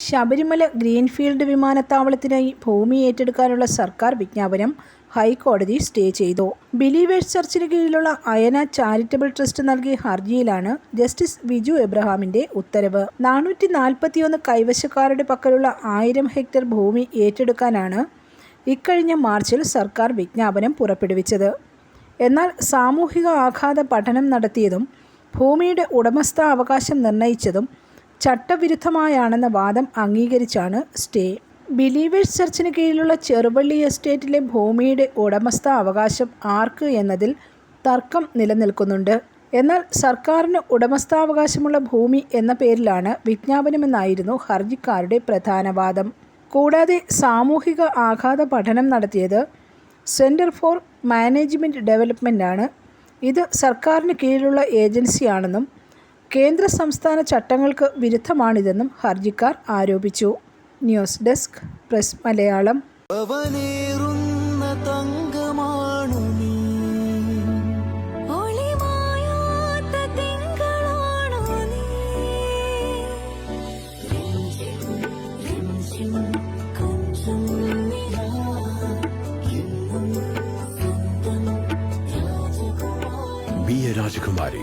Sabarimala greenfield വിമാനത്താവളത്തിനായി ഭൂമി ഏറ്റെടുക്കാനുള്ള സർക്കാർ വിജ്ഞാപനം ഹൈക്കോടതി സ്റ്റേ ചെയ്തു. ബിലീവേഴ്സ് ചർച്ചിന് കീഴിലുള്ള അയന ചാരിറ്റബിൾ ട്രസ്റ്റ് നൽകിയ ഹർജിയിലാണ് ജസ്റ്റിസ് വിജു എബ്രഹാമിന്റെ ഉത്തരവ്. നാനൂറ്റി നാൽപ്പത്തിയൊന്ന് കൈവശക്കാരുടെ പക്കലുള്ള ആയിരം ഹെക്ടർ ഭൂമി ഏറ്റെടുക്കാനാണ് ഇക്കഴിഞ്ഞ മാർച്ചിൽ സർക്കാർ വിജ്ഞാപനം പുറപ്പെടുവിച്ചത്. എന്നാൽ സാമൂഹിക ആഘാത പഠനം നടത്തിയതും ഭൂമിയുടെ ഉടമസ്ഥാവകാശം നിർണയിച്ചതും ചട്ടവിരുദ്ധമായാണെന്ന വാദം അംഗീകരിച്ചാണ് സ്റ്റേ. ബിലീവേഴ്സ് ചർച്ചിന് കീഴിലുള്ള ചെറുവള്ളി എസ്റ്റേറ്റിലെ ഭൂമിയുടെ ഉടമസ്ഥ അവകാശം ആർക്ക് എന്നതിൽ തർക്കം നിലനിൽക്കുന്നുണ്ട്. എന്നാൽ സർക്കാരിന് ഉടമസ്ഥാവകാശമുള്ള ഭൂമി എന്ന പേരിലാണ് വിജ്ഞാപനമെന്നായിരുന്നു ഹർജിക്കാരുടെ പ്രധാന വാദം. കൂടാതെ സാമൂഹിക ആഘാത പഠനം നടത്തിയത് സെന്റർ ഫോർ മാനേജ്മെന്റ് ആണ് ഇത് സർക്കാരിന് കീഴിലുള്ള ഏജൻസിയാണെന്നും കേന്ദ്ര സംസ്ഥാന ചട്ടങ്ങൾക്ക് വിരുദ്ധമാണിതെന്നും ഹർജിക്കാർ ആരോപിച്ചു. News desk press Malayalam. സ്വന്തം Rajakumari